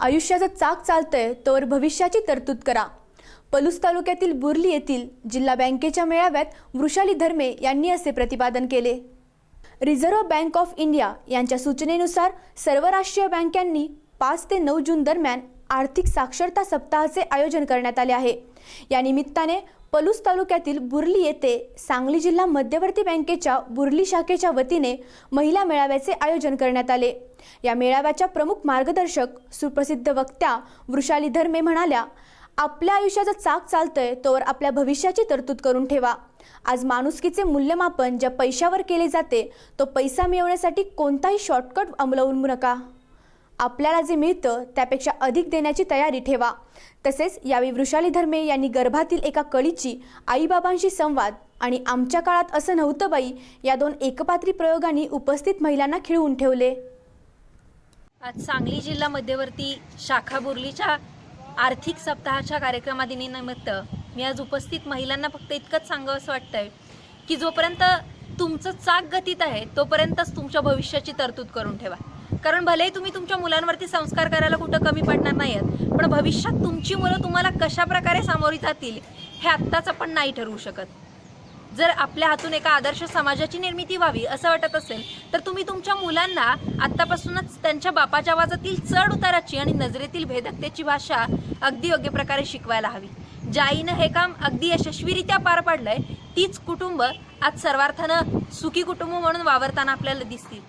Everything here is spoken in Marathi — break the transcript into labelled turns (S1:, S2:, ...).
S1: आयुष्याचं चाक चालतंय तोवर भविष्याची तरतूद करा. पलूस तालुक्यातील बुर्ली येथील जिल्हा बँकेच्या मेळाव्यात वृषाली धर्मे यांनी असे प्रतिपादन केले. रिझर्व्ह बँक ऑफ इंडिया यांच्या सूचनेनुसार सर्व राष्ट्रीय बँकांनी पाच ते नऊ जून दरम्यान आर्थिक साक्षरता सप्ताहाचे आयोजन करण्यात आले आहे. या निमित्ताने पलूस तालुक्यातील बुर्ली येथे सांगली जिल्हा मध्यवर्ती बँकेच्या बुर्ली शाखेच्या वतीने महिला मेळाव्याचे आयोजन करण्यात आले. या मेळाव्याच्या प्रमुख मार्गदर्शक सुप्रसिद्ध वक्त्या वृषाली धर्मे म्हणाल्या आपल्या आयुष्याचा चाक चालतंय तोवर आपल्या भविष्याची तरतूद करून ठेवा. आज माणुसकीचे मूल्यमापन ज्या पैशावर केले जाते तो पैसा मिळवण्यासाठी कोणताही शॉर्टकट अंमलवू नका. आपल्याला जे मिळतं त्यापेक्षा अधिक देण्याची तयारी ठेवा. तसेच यावेळी वृषाली धर्मे यांनी गर्भातील एका कळीची आईबाबांशी संवाद आणि आमच्या काळात असं नव्हतं बाई या दोन एकपात्री प्रयोगांनी उपस्थित महिलांना खिळवून ठेवले.
S2: आज सांगली जिल्हा मध्यवर्ती शाखा बोर्लीच्या आर्थिक सप्ताहाच्या कार्यक्रमादिनीनिमित्त मी आज उपस्थित महिलांना फक्त इतकंच सांगावं असं वाटतंय की जोपर्यंत तुमचं चाक गतीत आहे तोपर्यंतच तुमच्या भविष्याची तरतूद करून ठेवा. कारण भलेही तुम्ही तुमच्या मुलांवरती संस्कार करायला कुठं कमी पडणार नाही आहेत पण भविष्यात तुमची मुलं तुम्हाला कशा प्रकारे सामोरी जातील हे आत्ताच आपण नाही ठरवू शकत. जर आपल्या हातून एका आदर्श समाजाची निर्मिती व्हावी असं वाटत असेल तर तुम्ही तुमच्या मुलांना आत्तापासूनच त्यांच्या बापाच्या आवाजातील चढ उताराची आणि नजरेतील भेदकतेची भाषा अगदी योग्य प्रकारे शिकवायला हवी. ज्या आईनं हे काम अगदी यशस्वीरित्या पार पाडलंय तीच कुटुंब आज सर्वार्थानं सुखी कुटुंब म्हणून वावरताना आपल्याला दिसतील.